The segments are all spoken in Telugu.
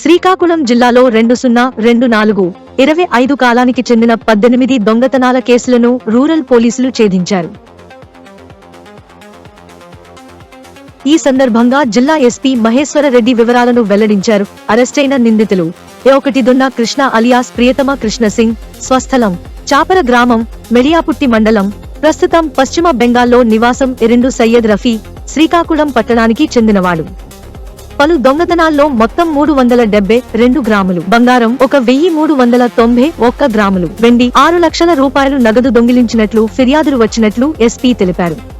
శ్రీకాకుళం జిల్లాలో రెండు సున్నా రెండు నాలుగు ఇరవై ఐదు కాలానికి చెందిన పద్దెనిమిది దొంగతనాల కేసులను రూరల్ పోలీసులు ఛేదించారు. ఈ సందర్భంగా జిల్లా ఎస్పీ మహేశ్వర రెడ్డి వివరాలను వెల్లడించారు. అరెస్టైన నిందితులు ఒకటి దున్న కృష్ణ అలియాస్ ప్రియతమ కృష్ణసింగ్ స్వస్థలం చాపర గ్రామం మెడియాపుట్టి మండలం ప్రస్తుతం పశ్చిమ బెంగాల్లో నివాసం ఇరెండు సయ్యద్ రఫీ శ్రీకాకుళం పట్టణానికి చెందినవాడు. పలు దొంగతనాల్లో మొత్తం మూడు వందల డెబ్బై రెండు గ్రాములు. బంగారం ఒక వెయ్యి మూడు వందల తొంభై ఒక్క గ్రాములు. వెండి ఆరు లక్షల రూపాయలు నగదు దొంగిలించినట్లు ఫిర్యాదులు వచ్చినట్లు ఎస్పీ తెలిపారు.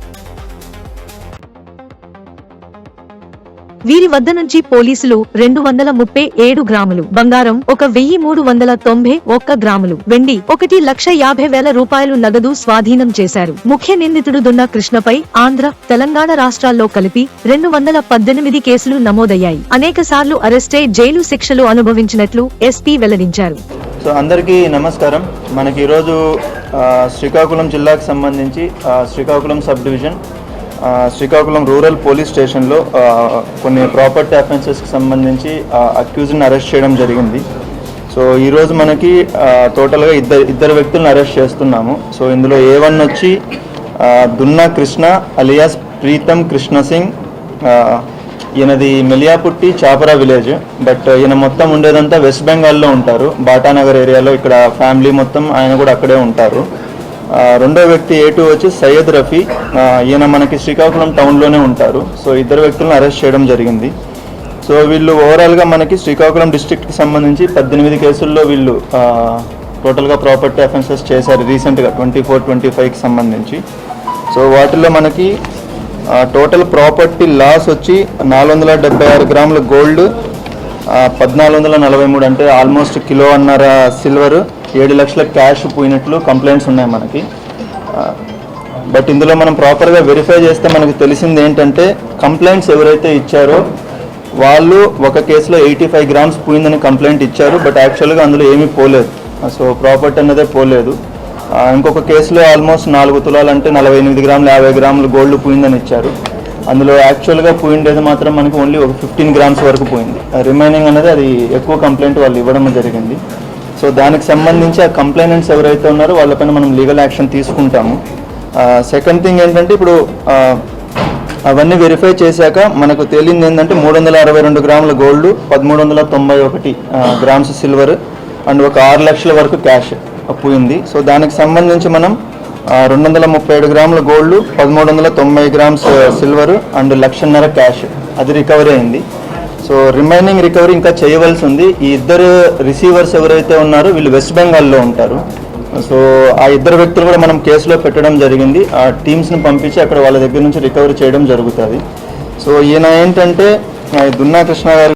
వీరి వద్ద నుంచి పోలీసులు రెండు వందల ముప్పై ఏడు గ్రాములు బంగారం ఒక వెయ్యి మూడు వందల తొంభై ఒక్క గ్రాములు వెండి ఒకటి లక్ష యాభై వేల రూపాయలు నగదు స్వాధీనం చేశారు. ముఖ్య నిందితుడు దున్న కృష్ణపై ఆంధ్ర తెలంగాణ రాష్ట్రాల్లో కలిపి రెండు వందల పద్దెనిమిది కేసులు నమోదయ్యాయి. అనేక సార్లు అరెస్టై జైలు శిక్షలు అనుభవించినట్లు ఎస్పీ వెల్లడించారు. సో అందరికీ నమస్కారం. మనకి ఈరోజు శ్రీకాకుళం జిల్లాకు సంబంధించి Srikakulam sub division Srikakulam rural police స్టేషన్లో కొన్ని ప్రాపర్టీ అఫెన్సెస్కి సంబంధించి అక్యూజ్ని అరెస్ట్ చేయడం జరిగింది. సో ఈరోజు మనకి టోటల్గా ఇద్దరు ఇద్దరు వ్యక్తులను అరెస్ట్ చేస్తున్నాము. సో ఇందులో ఏ వన్ వచ్చి దున్నా కృష్ణ అలియాస్ ప్రీతం కృష్ణ సింగ్ ఈయనది మెలియాపుట్టి చాపరా విలేజ్. బట్ ఈయన మొత్తం ఉండేదంతా వెస్ట్ బెంగాల్లో ఉంటారు. బాటానగర్ ఏరియాలో ఇక్కడ ఫ్యామిలీ మొత్తం ఆయన కూడా అక్కడే ఉంటారు. రెండో వ్యక్తి ఏ టూ వచ్చి సయ్యద్ రఫీ. ఈయన మనకి శ్రీకాకుళం టౌన్లోనే ఉంటారు. సో ఇద్దరు వ్యక్తులను అరెస్ట్ చేయడం జరిగింది. సో వీళ్ళు ఓవరాల్గా మనకి శ్రీకాకుళం డిస్ట్రిక్ట్కి సంబంధించి పద్దెనిమిది కేసుల్లో వీళ్ళు టోటల్గా ప్రాపర్టీ అఫెన్సెస్ చేశారు రీసెంట్గా ట్వంటీ ఫోర్ ట్వంటీ ఫైవ్కి సంబంధించి. సో వాటిల్లో మనకి టోటల్ ప్రాపర్టీ లాస్ వచ్చి నాలుగు వందల డెబ్బై ఆరు గ్రాముల గోల్డ్ పద్నాలుగు వందల నలభై మూడు అంటే ఆల్మోస్ట్ కిలో అన్నర సిల్వర్ ఏడు లక్షల క్యాష్ పోయినట్లు కంప్లైంట్స్ ఉన్నాయి మనకి. బట్ ఇందులో మనం ప్రాపర్గా వెరిఫై చేస్తే మనకు తెలిసింది ఏంటంటే కంప్లైంట్స్ ఎవరైతే ఇచ్చారో వాళ్ళు ఒక కేసులో ఎయిటీ ఫైవ్ గ్రామ్స్ పోయిందని కంప్లైంట్ ఇచ్చారు బట్ యాక్చువల్గా అందులో ఏమీ పోలేదు. సో ప్రాపర్టీ అన్నదే పోలేదు. ఇంకొక కేసులో ఆల్మోస్ట్ నాలుగు తులాలు అంటే నలభై ఎనిమిది గ్రాములు యాభై గ్రాములు గోల్డ్ పోయిందని ఇచ్చారు. అందులో యాక్చువల్గా పోయిండేది మాత్రం మనకి ఓన్లీ ఒక ఫిఫ్టీన్ గ్రామ్స్ వరకు పోయింది. రిమైనింగ్ అనేది అది ఎక్కువ కంప్లైంట్ వాళ్ళు ఇవ్వడం జరిగింది. సో దానికి సంబంధించి ఆ కంప్లైనెంట్స్ ఎవరైతే ఉన్నారో వాళ్ళపైన మనం లీగల్ యాక్షన్ తీసుకుంటాము. సెకండ్ థింగ్ ఏంటంటే ఇప్పుడు అవన్నీ వెరిఫై చేశాక మనకు తేలింది ఏంటంటే మూడు వందల అరవై రెండు గ్రాముల గోల్డ్ పదమూడు వందల తొంభై ఒకటి గ్రామ్స్ సిల్వర్ అండ్ ఒక ఆరు లక్షల వరకు క్యాష్ పోయింది. సో దానికి సంబంధించి మనం రెండు వందల ముప్పై ఏడు గ్రాముల గోల్డ్ పదమూడు వందల తొంభై గ్రామ్స్ సిల్వర్ అండ్ లక్షన్నర క్యాష్. అది రికవరీ అయింది. సో రిమైనింగ్ రికవరీ ఇంకా చేయవలసి ఉంది. ఈ ఇద్దరు రిసీవర్స్ ఎవరైతే ఉన్నారో వీళ్ళు వెస్ట్ బెంగాల్లో ఉంటారు. సో ఆ ఇద్దరు వ్యక్తులు కూడా మనం కేసులో పెట్టడం జరిగింది. ఆ టీమ్స్ని పంపించి అక్కడ వాళ్ళ దగ్గర నుంచి రికవరీ చేయడం జరుగుతుంది. సో ఈయన ఏంటంటే దున్నా కృష్ణ గారు